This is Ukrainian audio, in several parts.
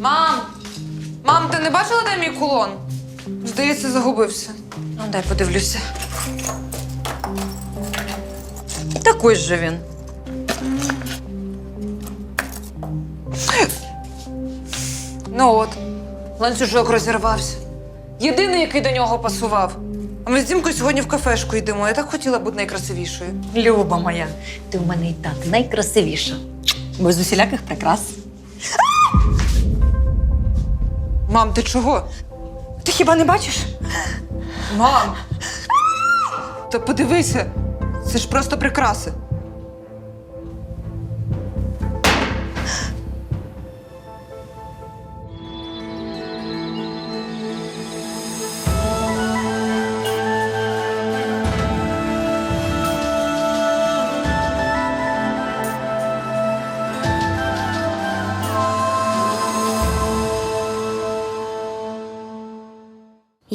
Мам! Мам, ти не бачила, де мій кулон? Здається, загубився. Ну, дай подивлюся. Такий же він. Ну от, ланцюжок розірвався. Єдиний, який до нього пасував. А ми з Дімкою сьогодні в кафешку йдемо. Я так хотіла бути найкрасивішою. Люба моя, ти в мене і так найкрасивіша. Без усіляких прикрас. Мам, ти чого? Ти хіба не бачиш? Мам! Та подивися, це ж просто прикраси.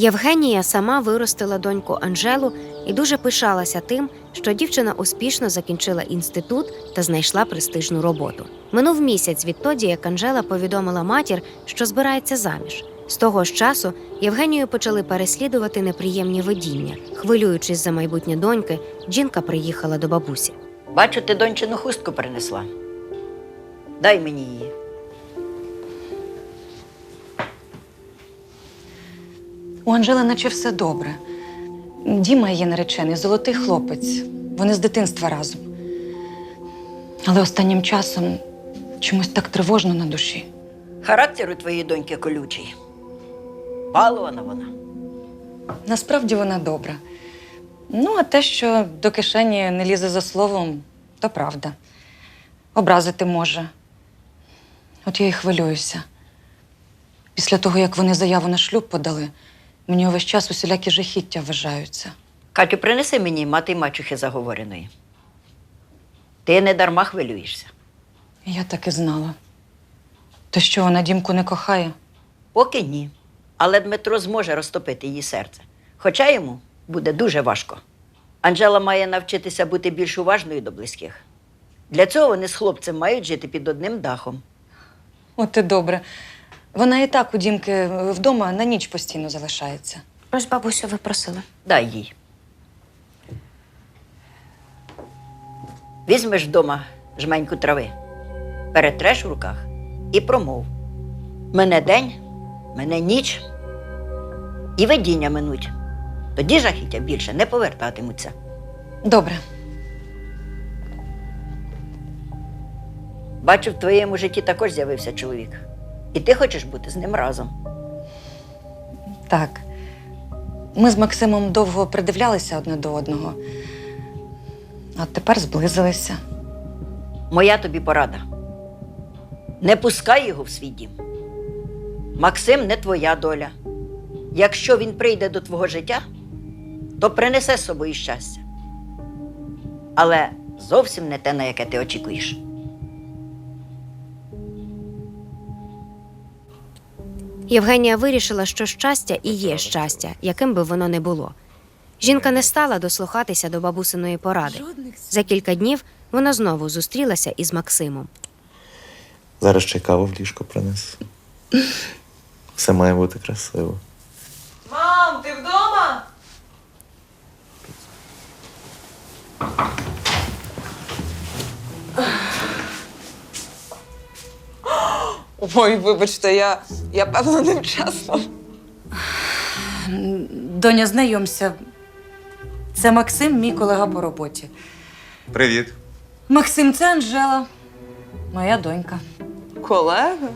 Євгенія сама виростила доньку Анжелу і дуже пишалася тим, що дівчина успішно закінчила інститут та знайшла престижну роботу. Минув місяць відтоді, як Анжела повідомила матір, що збирається заміж. З того ж часу Євгенію почали переслідувати неприємні видіння. Хвилюючись за майбутнє доньки, жінка приїхала до бабусі. Бачу, ти дончину хустку принесла. Дай мені її. У Анжели наче все добре. Діма її наречений, золотий хлопець. Вони з дитинства разом. Але останнім часом чомусь так тривожно на душі. Характер у твоєї доньки колючий. Балована вона. Насправді вона добра. Ну, а те, що до кишені не лізе за словом, то правда. Образити може. От я і хвилююся. Після того, як вони заяву на шлюб подали, мені увесь час усілякі жахіття вважаються. Катю, принеси мені мати й мачухи заговореної. Ти не дарма хвилюєшся. Я так і знала. То що, вона дімку не кохає? Поки ні. Але Дмитро зможе розтопити її серце. Хоча йому буде дуже важко. Анжела має навчитися бути більш уважною до близьких. Для цього вони з хлопцем мають жити під одним дахом. От і добре. Вона і так у дімки вдома на ніч постійно залишається. Ось бабусю ви просили. Дай їй. Візьмеш вдома жменьку трави, перетреш в руках і промов. Мене день, мене ніч і видіння минуть. Тоді жахіття більше не повертатимуться. Добре. Бачу, в твоєму житті також з'явився чоловік. І ти хочеш бути з ним разом. Так. Ми з Максимом довго придивлялися одне до одного, а тепер зблизилися. Моя тобі порада. Не пускай його в свій дім. Максим не твоя доля. Якщо він прийде до твого життя, то принесе з собою щастя. Але зовсім не те, на яке ти очікуєш. Євгенія вирішила, що щастя і є щастя, яким би воно не було. Жінка не стала дослухатися до бабусиної поради. За кілька днів вона знову зустрілася із Максимом. Зараз ще каву в ліжко принесу. Все має бути красиво. Мам, ти вдома? Ой, вибачте, я, я певно невчасно. Доня, знайомся. Це Максим, мій колега по роботі. Привіт. Максим, це Анжела, моя донька. Колега?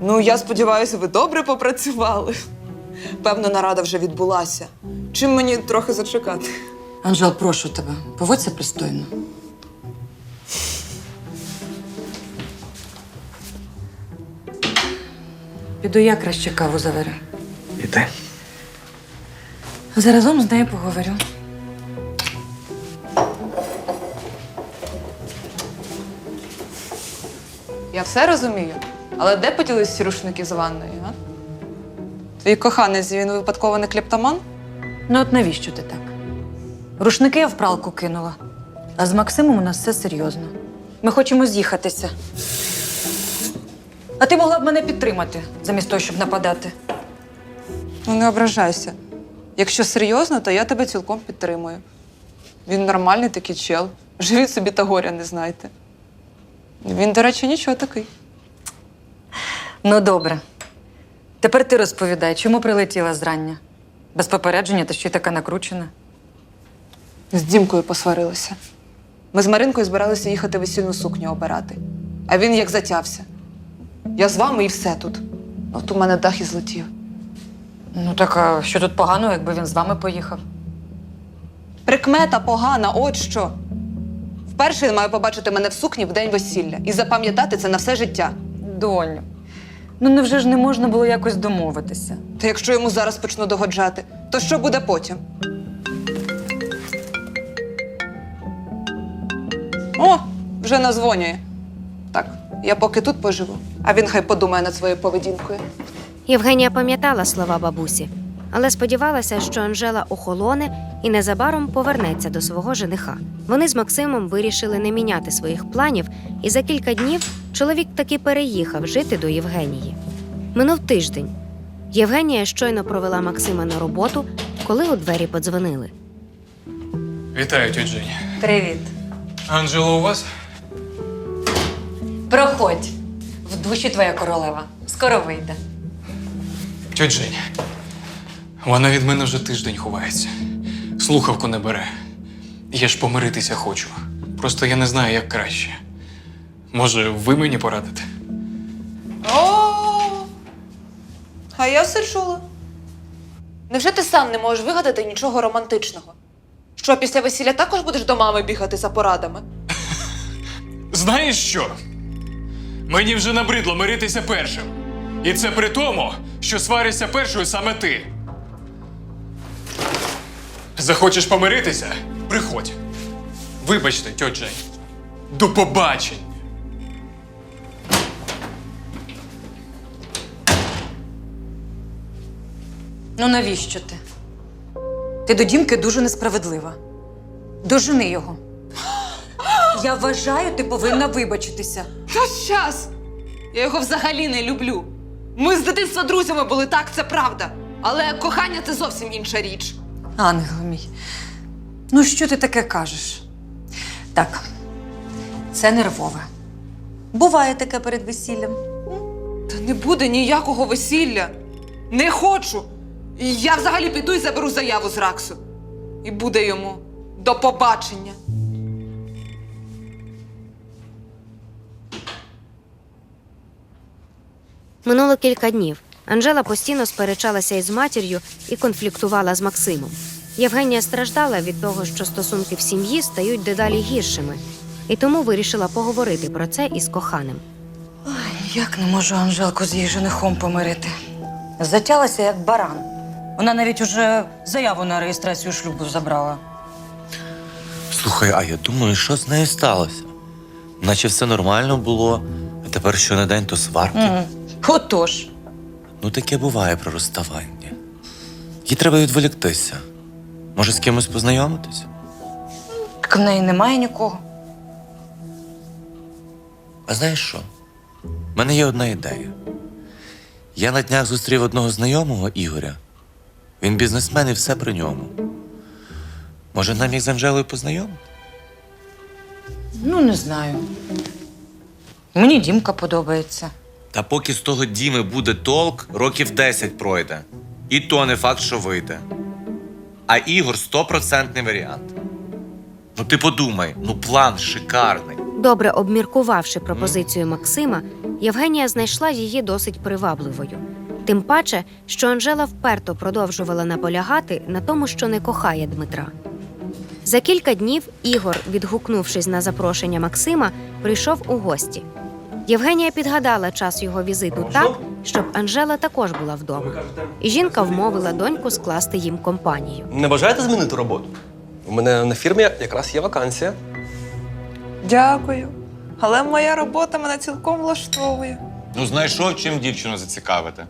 Ну, я сподіваюся, ви добре попрацювали. Певно, нарада вже відбулася. Чим мені трохи зачекати? Анжел, прошу тебе, поводься пристойно. Піду я краще каву заварю. Іди. Заразом з нею поговорю. Я все розумію. Але де поділись всі рушники з ванною, а? Твій коханець, він випадково не клептоман? Ну от навіщо ти так? Рушники я в пралку кинула. А з Максимом у нас все серйозно. Ми хочемо з'їхатися. А ти могла б мене підтримати, замість того, щоб нападати. Ну, не ображайся. Якщо серйозно, то я тебе цілком підтримую. Він нормальний такий чел. Живіть собі та горя не знайте. Він, до речі, нічого такий. Ну, добре. Тепер ти розповідай, чому прилетіла зрання? Без попередження та ще й така накручена. З Дімкою посварилися. Ми з Маринкою збиралися їхати весільну сукню обирати. А він як затявся. Я з вами і все тут. От у мене дах і злетів. Ну так а що тут поганого, якби він з вами поїхав? Прикмета погана, от що. Вперше він має побачити мене в сукні в день весілля і запам'ятати це на все життя. Доню. Ну невже ж не можна було якось домовитися? Та якщо йому зараз почну догоджати, то що буде потім? О, вже назвонює. Я поки тут поживу, а він хай подумає над своєю поведінкою. Євгенія пам'ятала слова бабусі, але сподівалася, що Анжела охолоне і незабаром повернеться до свого жениха. Вони з Максимом вирішили не міняти своїх планів, і за кілька днів чоловік таки переїхав жити до Євгенії. Минув тиждень. Євгенія щойно провела Максима на роботу, коли у двері подзвонили. Вітаю, тьоть Жень. Привіт. Анджела у вас? Проходь. В душі твоя королева. Скоро вийде. Тьоть Жень. Вона від мене вже тиждень ховається. Слухавку не бере. Я ж помиритися хочу. Просто я не знаю, як краще. Може, ви мені порадите? О, а я все чула. Невже ти сам не можеш вигадати нічого романтичного? Що, після весілля також будеш до мами бігати за порадами? Знаєш що? Мені вже набридло миритися першим. І це при тому, що сваришся першою саме ти. Захочеш помиритися? Приходь. Вибачте, тьоть. До побачення. Ну навіщо ти? Ти до Дімки дуже несправедлива. Дожени його. Я вважаю, ти повинна вибачитися. Та щас! Я його взагалі не люблю. Ми з дитинства друзями були, так, це правда. Але кохання це зовсім інша річ. Ангел мій. Ну, що ти таке кажеш? Так, це нервове. Буває таке перед весіллям. Та не буде ніякого весілля. Не хочу. Я взагалі піду і заберу заяву з Раксу. І буде йому до побачення. Минуло кілька днів. Анжела постійно сперечалася із матір'ю і конфліктувала з Максимом. Євгенія страждала від того, що стосунки в сім'ї стають дедалі гіршими, і тому вирішила поговорити про це із коханим. Як не можу Анжелку з її женихом помирити? Затялася як баран. Вона навіть уже заяву на реєстрацію шлюбу забрала. Слухай, а я думаю, що з нею сталося? Наче все нормально було, а тепер що на день, то сварки. Угу. Отож. Ну, таке буває при розставанні. Їй треба відволіктися. Може, з кимось познайомитися? Так в неї немає нікого. А знаєш що? У мене є одна ідея. Я на днях зустрів одного знайомого Ігоря. Він бізнесмен і все при ньому. Може, нам їх з Анжелою познайомити? Ну, не знаю. Мені Дімка подобається. Та поки з того Діми буде толк, років 10 пройде. І то не факт, що вийде. А Ігор стопроцентний варіант. Ну ти подумай, ну план шикарний. Добре обміркувавши пропозицію Максима, Євгенія знайшла її досить привабливою. Тим паче, що Анжела вперто продовжувала наполягати на тому, що не кохає Дмитра. За кілька днів Ігор, відгукнувшись на запрошення Максима, прийшов у гості. Євгенія підгадала час його візиту так, щоб Анжела також була вдома. І жінка вмовила доньку скласти їм компанію. Не бажаєте змінити роботу? У мене на фірмі якраз є вакансія. Дякую. Але моя робота мене цілком влаштовує. Ну, знайшов чим дівчину зацікавити.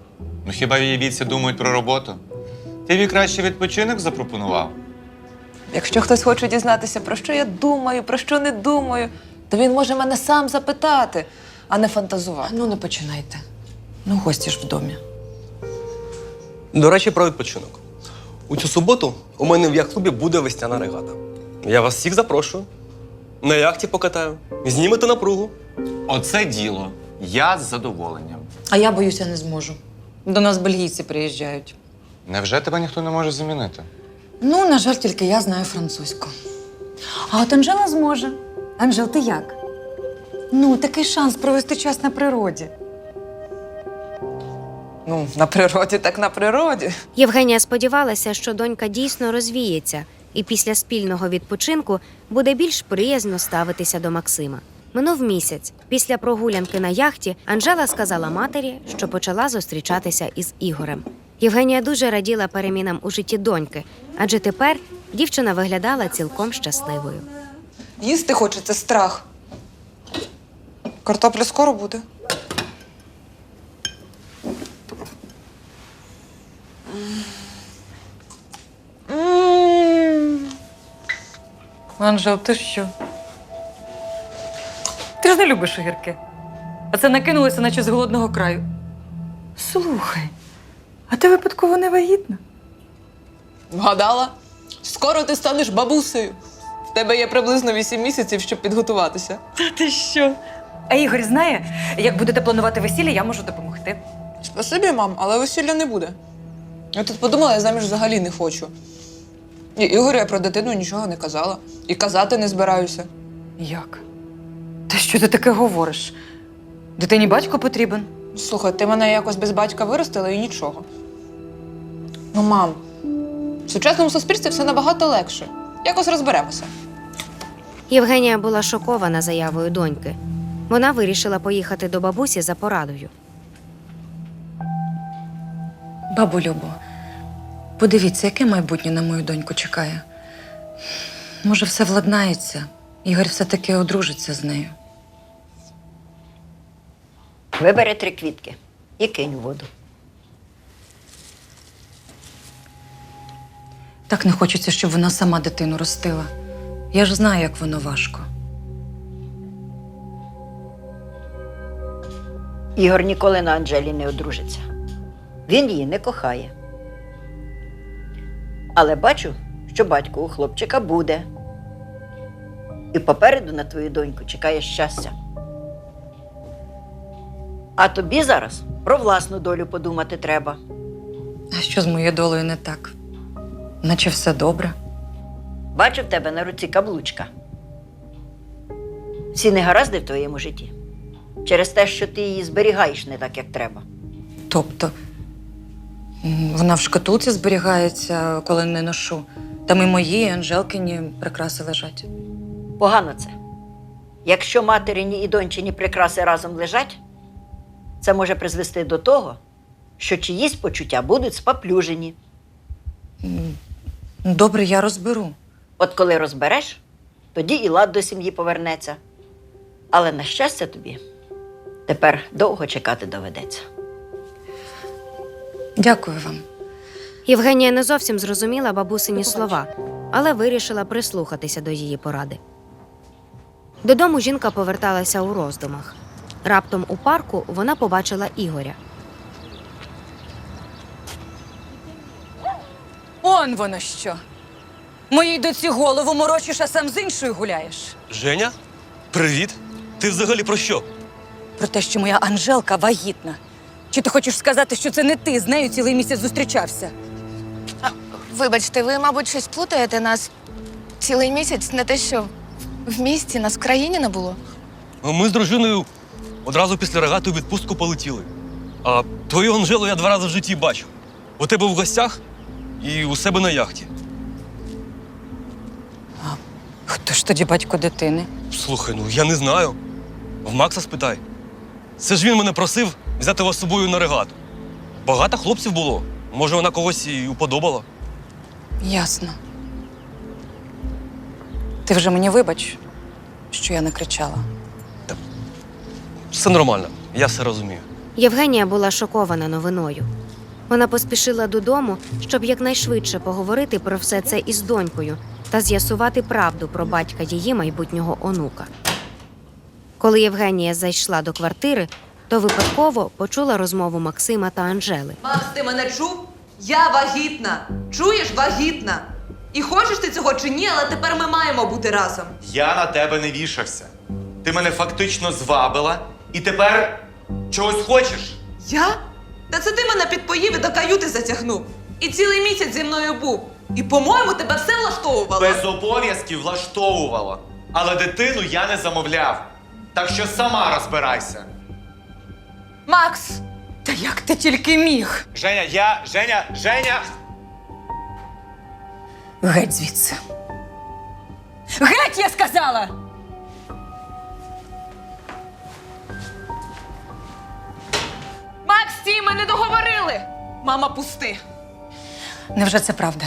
Ну хіба її віці думають про роботу? Ти їй краще відпочинок запропонував. Якщо хтось хоче дізнатися, про що я думаю, про що не думаю, то він може мене сам запитати, а не фантазувати. Ну, не починайте. Ну, гості ж в домі. До речі, про відпочинок. У цю суботу у мене в яхт-клубі буде весняна регата. Я вас всіх запрошую. На яхті покатаю. Знімете напругу. Оце діло. Я з задоволенням. А я боюся, не зможу. До нас бельгійці приїжджають. Невже тебе ніхто не може замінити? Ну, на жаль, тільки я знаю французьку. А от Анжела зможе. Анжел, ти як? Ну, такий шанс провести час на природі. Ну, на природі, так на природі. Євгенія сподівалася, що донька дійсно розвіється, і після спільного відпочинку буде більш приязно ставитися до Максима. Минув місяць. Після прогулянки на яхті Анжела сказала матері, що почала зустрічатися із Ігорем. Євгенія дуже раділа перемінам у житті доньки, адже тепер дівчина виглядала цілком щасливою. Їсти хочеться страх. Картопля скоро буде. Анжел, ти що? Ти ж не любиш огірки. А це накинулося, наче з голодного краю. Слухай, а ти випадково не вагітна? Вгадала? Скоро ти станеш бабусею. В тебе є приблизно 8 місяців, щоб підготуватися. Та ти що? А Ігор знає, як будете планувати весілля, я можу допомогти. Спасибі, мам, але весілля не буде. Я тут подумала, я заміж взагалі не хочу. І Ігорю я про дитину нічого не казала. І казати не збираюся. Як? Та що ти таке говориш? Дитині батько потрібен. Слухай, ти мене якось без батька виростила і нічого. Ну, мам, в сучасному суспільстві все набагато легше. Якось розберемося. Євгенія була шокована заявою доньки. Вона вирішила поїхати до бабусі за порадою. Бабу Любо, подивіться, яке майбутнє на мою доньку чекає. Може, все владнається. Ігор все-таки одружиться з нею. Вибери три квітки і кинь у воду. Так не хочеться, щоб вона сама дитину ростила. Я ж знаю, як воно важко. Ігор ніколи на Анжелі не одружиться. Він її не кохає. Але бачу, що батько у хлопчика буде. І попереду на твою доньку чекає щастя. А тобі зараз про власну долю подумати треба. А що з моєю долею не так? Наче все добре. Бачу в тебе на руці каблучка. Всі негаразди в твоєму житті через те, що ти її зберігаєш не так, як треба. Тобто, вона в шкатулці зберігається, коли не ношу. Там і мої, і Анжелкині прикраси лежать. Погано це. Якщо материні і дончині прикраси разом лежать, це може призвести до того, що чиїсь почуття будуть спаплюжені. Добре, я розберу. От коли розбереш, тоді і лад до сім'ї повернеться. Але на щастя тобі тепер довго чекати доведеться. Дякую вам. Євгенія не зовсім зрозуміла бабусині слова, але вирішила прислухатися до її поради. Додому жінка поверталася у роздумах. Раптом у парку вона побачила Ігоря. Он воно що. Моїй доці голову морочиш, а сам з іншою гуляєш. Женя? Привіт. Ти взагалі про що? Про те, що моя Анжелка вагітна. Чи ти хочеш сказати, що це не ти з нею цілий місяць зустрічався? Вибачте, ви, мабуть, щось плутаєте нас цілий місяць, не те, що в місті нас в країні не було. Ми з дружиною одразу після регати відпустку полетіли. А твою Анжелу я два рази в житті бачив. У тебе в гостях і у себе на яхті. Хто ж тоді батько дитини? Слухай, ну я не знаю. В Макса спитай. Це ж він мене просив взяти вас з собою на регату. Багато хлопців було. Може, вона когось і уподобала. Ясно. Ти вже мені вибач, що я не кричала. Все нормально, я все розумію. Євгенія була шокована новиною. Вона поспішила додому, щоб якнайшвидше поговорити про все це із донькою та з'ясувати правду про батька її майбутнього онука. Коли Євгенія зайшла до квартири, то випадково почула розмову Максима та Анжели. Макс, ти мене чув? Я вагітна. Чуєш, вагітна. І хочеш ти цього чи ні, але тепер ми маємо бути разом. Я на тебе не вішався. Ти мене фактично звабила і тепер чогось хочеш. Я? Та це ти мене підпоїв і до каюти затягнув. І цілий місяць зі мною був. І, по-моєму, тебе все влаштовувало. Без обов'язків влаштовувала. Але дитину я не замовляв. Так що сама розбирайся. Макс! Та як ти тільки міг? Женя, я. Женя, Женя! Геть звідси. Геть, я сказала! Макс, стій, ми не договорили! Мама, пусти. Невже це правда?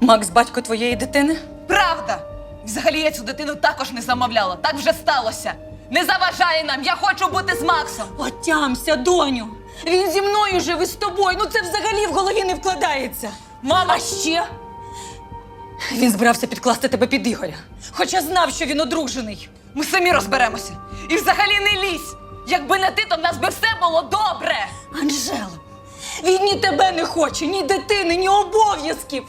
Макс, батько твоєї дитини? Правда! Взагалі я цю дитину також не замовляла. Так вже сталося. Не заважає нам, я хочу бути з Максом. Отямся, доню! Він зі мною жив і з тобою. Ну це взагалі в голові не вкладається. Мама ще. Він збирався підкласти тебе під Ігоря, хоча знав, що він одружений. Ми самі розберемося. І взагалі не лізь. Якби не ти, то в нас би все було добре. Анжела, він ні тебе не хоче, ні дитини, ні обов'язків.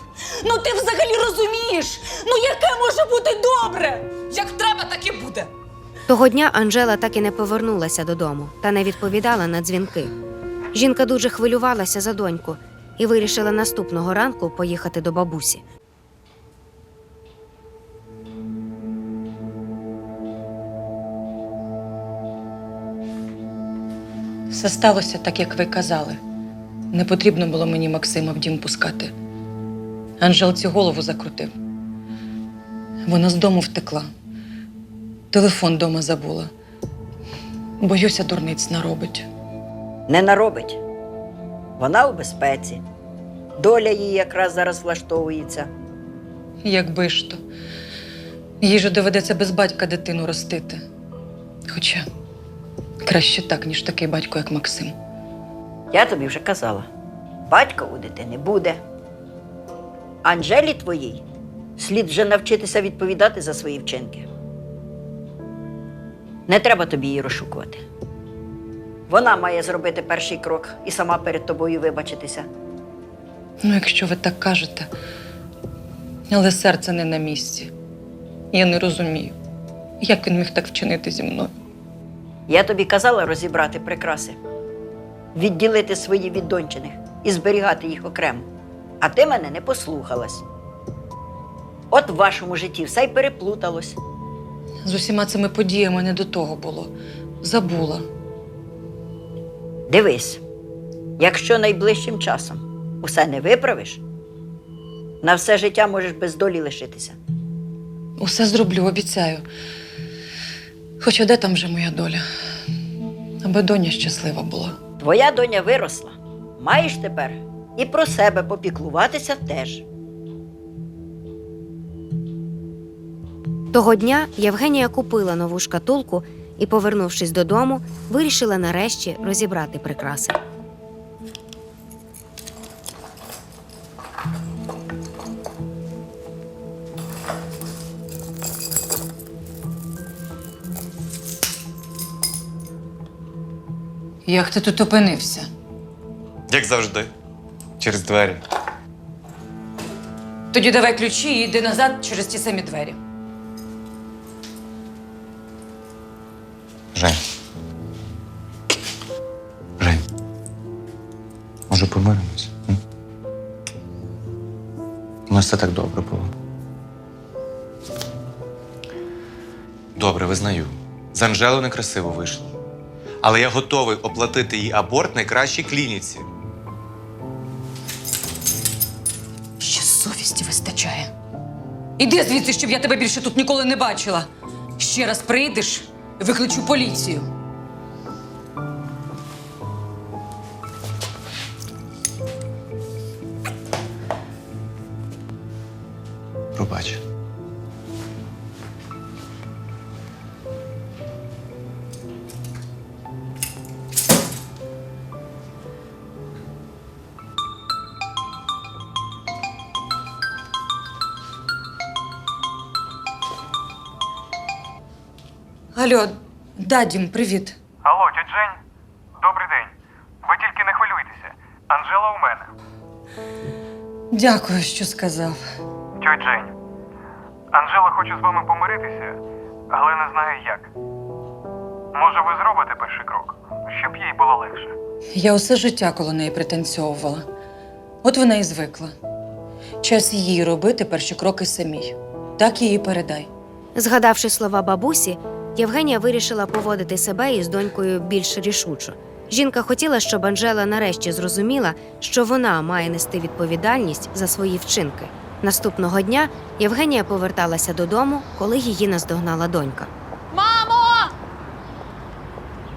Ну ти взагалі розумієш? Ну яке може бути добре? Як треба, так і буде. Того дня Анжела так і не повернулася додому та не відповідала на дзвінки. Жінка дуже хвилювалася за доньку і вирішила наступного ранку поїхати до бабусі. Все сталося так, як ви казали. Не потрібно було мені Максима в дім пускати. Анжелці голову закрутив. Вона з дому втекла. Телефон дома забула. Боюся, дурниць наробить. Не наробить. Вона у безпеці. Доля її якраз зараз влаштовується. Якби ж то. Їй же доведеться без батька дитину ростити. Хоча краще так, ніж такий батько, як Максим. Я тобі вже казала: батька у дитини буде. Анжелі твоїй слід вже навчитися відповідати за свої вчинки. Не треба тобі її розшукувати. Вона має зробити перший крок і сама перед тобою вибачитися. Ну, якщо ви так кажете, але серце не на місці. Я не розумію, як він міг так вчинити зі мною. Я тобі казала розібрати прикраси, відділити свої від дончиних і зберігати їх окремо. А ти мене не послухалась. От в вашому житті все й переплуталось. З усіма цими подіями не до того було. Забула. Дивись, якщо найближчим часом усе не виправиш, на все життя можеш без долі лишитися. Усе зроблю, обіцяю. Хоча де там вже моя доля? Аби доня щаслива була. Твоя доня виросла. Маєш тепер і про себе попіклуватися теж. Того дня Євгенія купила нову шкатулку і, повернувшись додому, вирішила нарешті розібрати прикраси. Як ти тут опинився? Як завжди. Через двері. Тоді давай ключі і йди назад через ті самі двері. Жень. Жень. Може, помиримось? м? У нас все так добре було. Добре, визнаю. З Анжелою некрасиво вийшло. Але я готовий оплатити їй аборт найкращій клініці. Ще совісті вистачає. Іди звідси, щоб я тебе більше тут ніколи не бачила. Ще раз прийдеш, викличу поліцію. Пробач. Алло, да, Дім, привіт. Алло, тьоть Жень, добрий день. Ви тільки не хвилюйтеся. Анжела у мене. Дякую, що сказав. Тьоть Жень. Анжела хоче з вами помиритися, але не знає як. Може, ви зробите перший крок, щоб їй було легше. Я усе життя коло неї пританцьовувала. От вона і звикла. Час їй робити перші кроки самій. Так її передай. Згадавши слова бабусі, Євгенія вирішила поводити себе із донькою більш рішучо. Жінка хотіла, щоб Анжела нарешті зрозуміла, що вона має нести відповідальність за свої вчинки. Наступного дня Євгенія поверталася додому, коли її наздогнала донька. Мамо!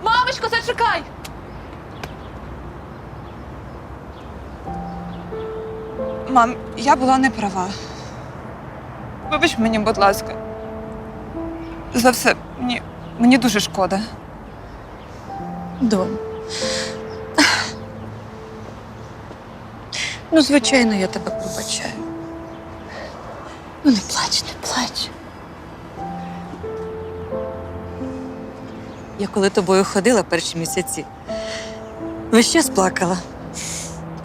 Мамочко, зачекай! Мам, я була не права. Вибач мені, будь ласка. За все, мені, мені дуже шкода. Донь. Ну, звичайно, я тебе пробачаю. Ну, не плач, не плач. Я коли тобою ходила перші місяці, весь час плакала.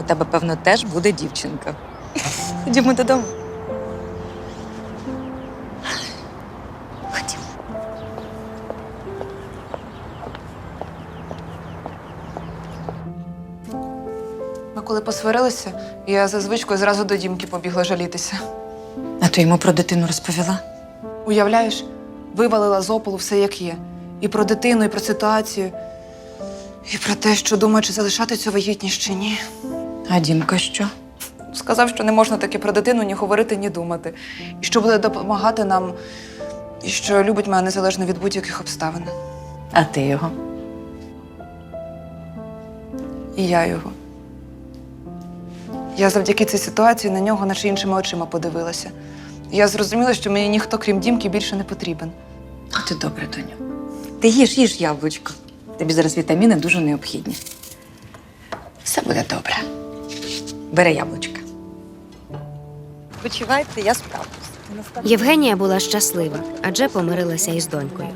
У тебе, певно, теж буде дівчинка. Ходімо додому. Посварилися, я за звичкою зразу до дімки побігла жалітися. А ти йому про дитину розповіла? Уявляєш, вивалила з ополу все як є. І про дитину, і про ситуацію, і про те, що думаю, чи залишати цю вагітність чи ні. А Дімка що? Сказав, що не можна таки про дитину ні говорити, ні думати. І що буде допомагати нам, і що любить мене незалежно від будь-яких обставин. А ти його? І я його. Я завдяки цій ситуації на нього наче іншими очима подивилася. Я зрозуміла, що мені ніхто, крім дімки, більше не потрібен. А ти добре, доню. Ти їж, їж яблучко. Тобі зараз вітаміни дуже необхідні. Все буде добре. Бери яблучка. Почувайте, я справлюсь. Євгенія була щаслива, адже помирилася із донькою.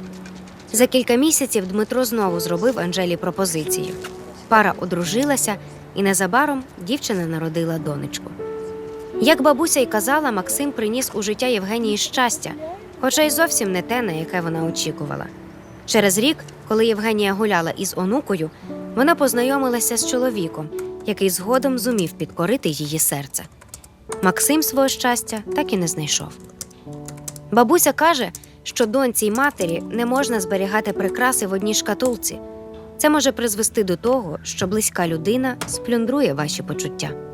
За кілька місяців Дмитро знову зробив Анжелі пропозицію. Пара одружилася, і незабаром дівчина народила донечку. Як бабуся й казала, Максим приніс у життя Євгенії щастя, хоча й зовсім не те, на яке вона очікувала. Через рік, коли Євгенія гуляла із онукою, вона познайомилася з чоловіком, який згодом зумів підкорити її серце. Максим свого щастя так і не знайшов. Бабуся каже, що доньці й матері не можна зберігати прикраси в одній шкатулці. Це може призвести до того, що близька людина сплюндрує ваші почуття.